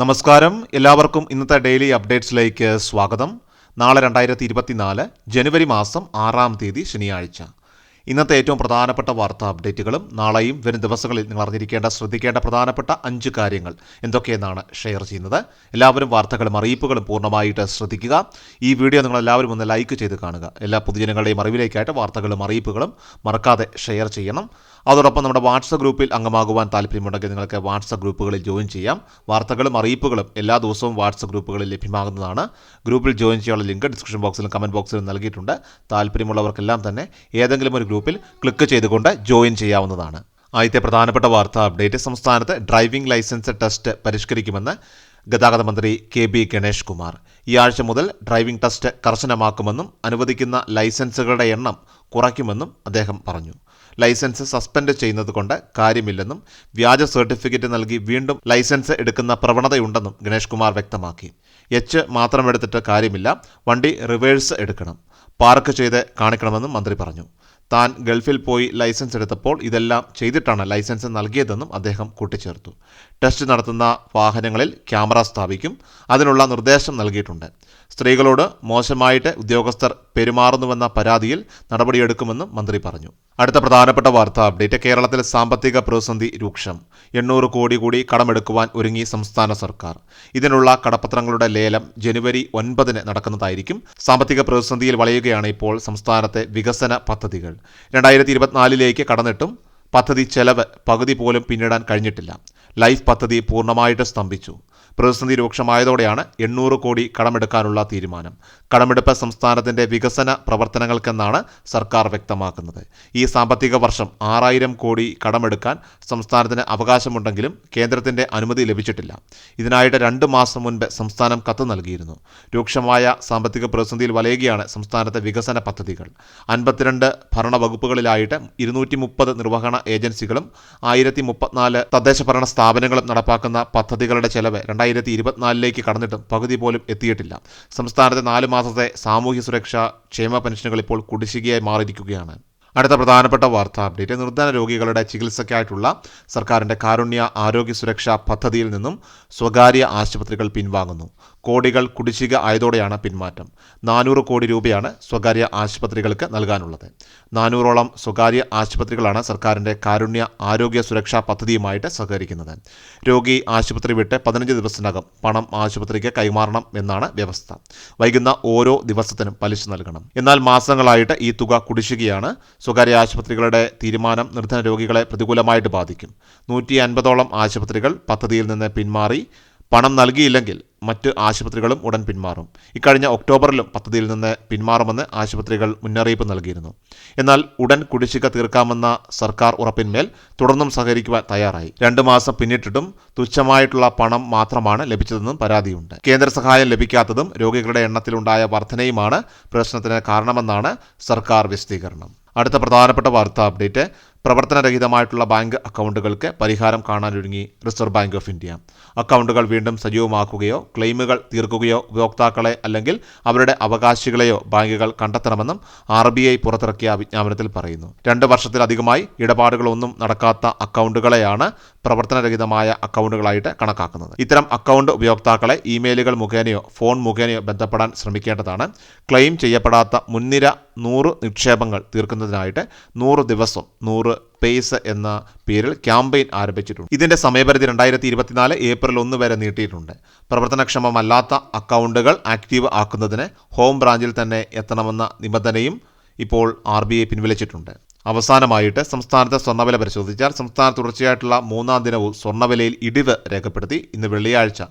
നമസ്കാരം. എല്ലാവർക്കും ഇന്നത്തെ ഡെയിലി അപ്ഡേറ്റ്സിലേക്ക് സ്വാഗതം. നാളെ രണ്ടായിരത്തി ഇരുപത്തിനാല് ജനുവരി മാസം ആറാം തീയതി ശനിയാഴ്ച. ഇന്നത്തെ ഏറ്റവും പ്രധാനപ്പെട്ട വാർത്താ അപ്ഡേറ്റുകളും നാളെയും വരും ദിവസങ്ങളിൽ നിങ്ങൾ അറിഞ്ഞിരിക്കേണ്ട ശ്രദ്ധിക്കേണ്ട പ്രധാനപ്പെട്ട അഞ്ച് കാര്യങ്ങൾ എന്തൊക്കെയെന്നാണ് ഷെയർ ചെയ്യുന്നത്. എല്ലാവരും വാർത്തകളും അറിയിപ്പുകളും പൂർണമായിട്ട് ശ്രദ്ധിക്കുക. ഈ വീഡിയോ നിങ്ങൾ എല്ലാവരും ഒന്ന് ലൈക്ക് ചെയ്ത് കാണുക. എല്ലാ പൊതുജനങ്ങളുടെയും അറിവിലേക്കായിട്ട് വാർത്തകളും അറിയിപ്പുകളും മറക്കാതെ ഷെയർ ചെയ്യണം. അതോടൊപ്പം നമ്മുടെ വാട്സപ്പ് ഗ്രൂപ്പിൽ അംഗമാകുവാൻ താല്പര്യമുണ്ടെങ്കിൽ നിങ്ങൾക്ക് വാട്സപ്പ് ഗ്രൂപ്പുകളിൽ ജോയിൻ ചെയ്യാം. വാർത്തകളും അറിയിപ്പുകളും എല്ലാ ദിവസവും വാട്സപ്പ് ഗ്രൂപ്പുകളിൽ ലഭ്യമാകുന്നതാണ്. ഗ്രൂപ്പിൽ ജോയിൻ ചെയ്യാനുള്ള ലിങ്ക് ഡിസ്ക്രിപ്ഷൻ ബോക്സിലും കമന്റ് ബോക്സിലും നൽകിയിട്ടുണ്ട്. താല്പര്യമുള്ളവർക്കെല്ലാം തന്നെ ഏതെങ്കിലും ഒരു ഗ്രൂപ്പിൽ ക്ലിക്ക് ചെയ്തുകൊണ്ട് ജോയിൻ ചെയ്യാവുന്നതാണ്. ആദ്യത്തെ പ്രധാനപ്പെട്ട വാർത്താ അപ്ഡേറ്റ് സംസ്ഥാനത്ത് ഡ്രൈവിംഗ് ലൈസൻസ് ടെസ്റ്റ് പരിഷ്കരിക്കുമെന്ന് ഗതാഗത മന്ത്രി കെ ബി ഗണേഷ് കുമാർ. ഈ ആഴ്ച മുതൽ ഡ്രൈവിംഗ് ടെസ്റ്റ് കർശനമാക്കുമെന്നും അനുവദിക്കുന്ന ലൈസൻസുകളുടെ എണ്ണം കുറയ്ക്കുമെന്നും അദ്ദേഹം പറഞ്ഞു. ലൈസൻസ് സസ്പെൻഡ് ചെയ്യുന്നത് കൊണ്ട് കാര്യമില്ലെന്നും വ്യാജ സർട്ടിഫിക്കറ്റ് നൽകി വീണ്ടും ലൈസൻസ് എടുക്കുന്ന പ്രവണതയുണ്ടെന്നും ഗണേഷ് കുമാർ വ്യക്തമാക്കി. എച്ച് മാത്രം എടുത്തിട്ട് കാര്യമില്ല വണ്ടി റിവേഴ്സ് എടുക്കണം. പാർക്ക് ചെയ്ത് കാണിക്കണമെന്നും മന്ത്രി പറഞ്ഞു. താൻ ഗൾഫിൽ പോയി ലൈസൻസ് എടുത്തപ്പോൾ ഇതെല്ലാം ചെയ്തിട്ടാണ് ലൈസൻസ് നൽകിയതെന്നും അദ്ദേഹം കൂട്ടിച്ചേർത്തു. ടെസ്റ്റ് നടത്തുന്ന വാഹനങ്ങളിൽ ക്യാമറ സ്ഥാപിക്കും അതിനുള്ള നിർദ്ദേശം നൽകിയിട്ടുണ്ട്. സ്ത്രീകളോട് മോശമായിട്ട് ഉദ്യോഗസ്ഥർ പെരുമാറുന്നുവെന്ന പരാതിയിൽ നടപടിയെടുക്കുമെന്നും മന്ത്രി പറഞ്ഞു. അടുത്ത പ്രധാനപ്പെട്ട വാർത്താ അപ്ഡേറ്റ് കേരളത്തിലെ സാമ്പത്തിക പ്രതിസന്ധി രൂക്ഷം. എണ്ണൂറ് കോടി കൂടി കടമെടുക്കുവാൻ ഒരുങ്ങി സംസ്ഥാന സർക്കാർ. ഇതിനുള്ള കടപ്പത്രങ്ങളുടെ ലേലം ജനുവരി ഒൻപതിന് നടക്കുന്നതായിരിക്കും. സാമ്പത്തിക പ്രതിസന്ധിയിൽ വളയുകയാണ് ഇപ്പോൾ സംസ്ഥാനത്തെ വികസന പദ്ധതികൾ. രണ്ടായിരത്തി ഇരുപത്തിനാലിലേക്ക് കടന്നിട്ടും പദ്ധതി ചെലവ് പകുതി പോലും പിന്നിടാൻ കഴിഞ്ഞിട്ടില്ല. ലൈഫ് പദ്ധതി പൂർണമായിട്ട് സ്തംഭിച്ചു. പ്രതിസന്ധി രൂക്ഷമായതോടെയാണ് എണ്ണൂറ് കോടി കടമെടുക്കാനുള്ള തീരുമാനം. കടമെടുപ്പ് സംസ്ഥാനത്തിന്റെ വികസന പ്രവർത്തനങ്ങൾക്കെന്നാണ് സർക്കാർ വ്യക്തമാക്കുന്നത്. ഈ സാമ്പത്തിക വർഷം ആറായിരം കോടി കടമെടുക്കാൻ സംസ്ഥാനത്തിന് അവകാശമുണ്ടെങ്കിലും കേന്ദ്രത്തിന്റെ അനുമതി ലഭിച്ചിട്ടില്ല. ഇതിനായിട്ട് രണ്ട് മാസം മുൻപ് സംസ്ഥാനം കത്ത് നൽകിയിരുന്നു. രൂക്ഷമായ സാമ്പത്തിക പ്രതിസന്ധിയിൽ വലയുകയാണ് സംസ്ഥാനത്തെ വികസന പദ്ധതികൾ. അൻപത്തിരണ്ട് ഭരണ വകുപ്പുകളിലായിട്ട് ഇരുന്നൂറ്റി മുപ്പത് നിർവഹണ ഏജൻസികളും ആയിരത്തി മുപ്പത്തിനാല് തദ്ദേശ ഭരണ സ്ഥാപനങ്ങളും നടപ്പാക്കുന്ന പദ്ധതികളുടെ ചെലവ് രണ്ടായിരത്തി ഇരുപത്തിനാലിലേക്ക് കടന്നിട്ടും പകുതി പോലും എത്തിയിട്ടില്ല. സംസ്ഥാനത്തെ നാല് മാസത്തെ സാമൂഹ്യ സുരക്ഷാ ക്ഷേമ പെൻഷനുകൾ ഇപ്പോൾ കുടിശ്ശികയായി മാറിയിരിക്കുകയാണ്. അടുത്ത പ്രധാനപ്പെട്ട വാർത്താ അപ്ഡേറ്റ്. നിർധന രോഗികളുടെ ചികിത്സയ്ക്കായിട്ടുള്ള സർക്കാരിന്റെ കാരുണ്യ ആരോഗ്യ സുരക്ഷാ പദ്ധതിയിൽ നിന്നും സ്വകാര്യ ആശുപത്രികൾ പിൻവാങ്ങുന്നു. കോടികൾ കുടിശ്ശിക ആയതോടെയാണ് പിന്മാറ്റം. നാനൂറ് കോടി രൂപയാണ് സ്വകാര്യ ആശുപത്രികൾക്ക് നൽകാനുള്ളത്. നാനൂറോളം സ്വകാര്യ ആശുപത്രികളാണ് സർക്കാരിന്റെ കാരുണ്യ ആരോഗ്യ സുരക്ഷാ പദ്ധതിയുമായിട്ട് സഹകരിക്കുന്നത്. രോഗി ആശുപത്രി വിട്ട് പതിനഞ്ച് ദിവസത്തിനകം പണം ആശുപത്രിക്ക് കൈമാറണം എന്നാണ് വ്യവസ്ഥ. വൈകുന്ന ഓരോ ദിവസത്തിനും പലിശ നൽകണം. എന്നാൽ മാസങ്ങളായിട്ട് ഈ തുക കുടിശ്ശികയാണ് സ്വകാര്യ ആശുപത്രികളുടെ തീരുമാനം നിർധന രോഗികളെ പ്രതികൂലമായിട്ട് ബാധിക്കും. നൂറ്റി അൻപതോളം ആശുപത്രികൾ പദ്ധതിയിൽ നിന്ന് പിന്മാറി പണം നൽകിയില്ലെങ്കിൽ മറ്റ് ആശുപത്രികളും ഉടൻ പിന്മാറും. ഇക്കഴിഞ്ഞ ഒക്ടോബറിലും പദ്ധതിയിൽ നിന്ന് പിന്മാറുമെന്ന് ആശുപത്രികൾ മുന്നറിയിപ്പ് നൽകിയിരുന്നു. എന്നാൽ ഉടൻ കുടിശ്ശിക തീർക്കാമെന്ന സർക്കാർ ഉറപ്പിന്മേൽ തുടർന്നും സഹകരിക്കുവാൻ തയ്യാറായി. രണ്ടു മാസം പിന്നിട്ടിട്ടും തുച്ഛമായിട്ടുള്ള പണം മാത്രമാണ് ലഭിച്ചതെന്നും പരാതിയുണ്ട്. കേന്ദ്ര സഹായം ലഭിക്കാത്തതും രോഗികളുടെ എണ്ണത്തിലുണ്ടായ വർധനയുമാണ് പ്രശ്നത്തിന് കാരണമെന്നാണ് സർക്കാർ വിശദീകരണം. അടുത്ത പ്രധാനപ്പെട്ട വാർത്താ അപ്ഡേറ്റ് പ്രവർത്തനരഹിതമായിട്ടുള്ള ബാങ്ക് അക്കൗണ്ടുകൾക്ക് പരിഹാരം കാണാനൊരുങ്ങി റിസർവ് ബാങ്ക് ഓഫ് ഇന്ത്യ. അക്കൗണ്ടുകൾ വീണ്ടും സജീവമാക്കുകയോ ക്ലെയിമുകൾ തീർക്കുകയോ ഉപയോക്താക്കളെ അല്ലെങ്കിൽ അവരുടെ അവകാശികളെയോ ബാങ്കുകൾ കണ്ടെത്തണമെന്നും ആർ ബി ഐ പുറത്തിറക്കിയ വിജ്ഞാപനത്തിൽ പറയുന്നു. രണ്ട് വർഷത്തിലധികമായി ഇടപാടുകളൊന്നും നടക്കാത്ത അക്കൗണ്ടുകളെയാണ് പ്രവർത്തനരഹിതമായ അക്കൗണ്ടുകളായിട്ട് കണക്കാക്കുന്നത്. ഇത്തരം അക്കൗണ്ട് ഉപയോക്താക്കളെ ഇമെയിലുകൾ മുഖേനയോ ഫോൺ മുഖേനയോ ബന്ധപ്പെടാൻ ശ്രമിക്കേണ്ടതാണ്. ക്ലെയിം ചെയ്യപ്പെടാത്ത മുൻനിര നൂറ് നിക്ഷേപങ്ങൾ തീർക്കുന്നതിനായിട്ട് നൂറ് ദിവസം നൂറ് പേസ് എന്ന പേരിൽ ക്യാമ്പയിൻ ആരംഭിച്ചിട്ടുണ്ട്. ഇതിന്റെ സമയപരിധി രണ്ടായിരത്തി ഇരുപത്തിനാല് ഏപ്രിൽ ഒന്ന് വരെ നീട്ടിയിട്ടുണ്ട്. പ്രവർത്തനക്ഷമമല്ലാത്ത അക്കൗണ്ടുകൾ ആക്റ്റീവ് ആക്കുന്നതിന് ഹോം ബ്രാഞ്ചിൽ തന്നെ എത്തണമെന്ന നിബന്ധനയും ഇപ്പോൾ ആർ ബി ഐ പിൻവലിച്ചിട്ടുണ്ട്. അവസാനമായിട്ട് സംസ്ഥാനത്തെ സ്വർണവില പരിശോധിച്ചാൽ സംസ്ഥാനത്ത് തുടർച്ചയായിട്ടുള്ള മൂന്നാം ദിനവും സ്വർണവിലയിൽ ഇടിവ് രേഖപ്പെടുത്തി ഇന്ന് വെള്ളിയാഴ്ച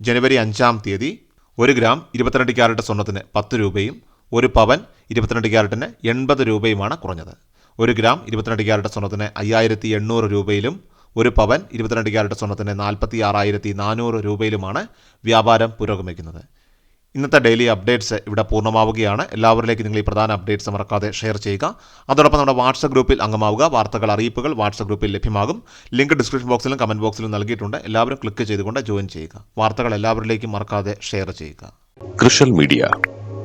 ജനുവരി അഞ്ചാം തീയതി ഒരു ഗ്രാം ഇരുപത്തിരണ്ട് ക്യാരറ്റ് സ്വർണത്തിന് പത്ത് രൂപയും ഒരു പവൻ ഇരുപത്തിരണ്ട് ക്യാരറ്റിന് എൺപത് രൂപയുമാണ് കുറഞ്ഞത്. ഒരു ഗ്രാം ഇരുപത്തിരണ്ട് ക്യാരറ്റ് സ്വർണത്തിന് അയ്യായിരത്തി എണ്ണൂറ് രൂപയിലും ഒരു പവൻ ഇരുപത്തിരണ്ട് ക്യാരറ്റ് സ്വർണത്തിന് നാൽപ്പത്തി ആറായിരത്തി നാനൂറ് രൂപയിലുമാണ് വ്യാപാരം പുരോഗമിക്കുന്നത്. ഇന്നത്തെ ഡെയിലി അപ്ഡേറ്റ്സ് ഇവിടെ പൂർണമാവുകയാണ്. എല്ലാവരിലേക്കും നിങ്ങൾ ഈ പ്രധാന അപ്ഡേറ്റ്സ് മറക്കാതെ ഷെയർ ചെയ്യുക. അതോടൊപ്പം നമ്മുടെ വാട്സപ്പ് ഗ്രൂപ്പിൽ അംഗമാവുക. വാർത്തകൾ അറിയിപ്പുകൾ വാട്സപ്പ് ഗ്രൂപ്പിൽ ലഭ്യമാകും. ലിങ്ക് ഡിസ്ക്രിപ്ഷൻ ബോക്സിലും കമന്റ് ബോക്സിലും നൽകിയിട്ടുണ്ട്. എല്ലാവരും ക്ലിക്ക് ചെയ്തുകൊണ്ട് ജോയിൻ ചെയ്യുക. വാർത്തകൾ എല്ലാവരിലേക്കും മറക്കാതെ ഷെയർ ചെയ്യുക. കൃഷൽ മീഡിയ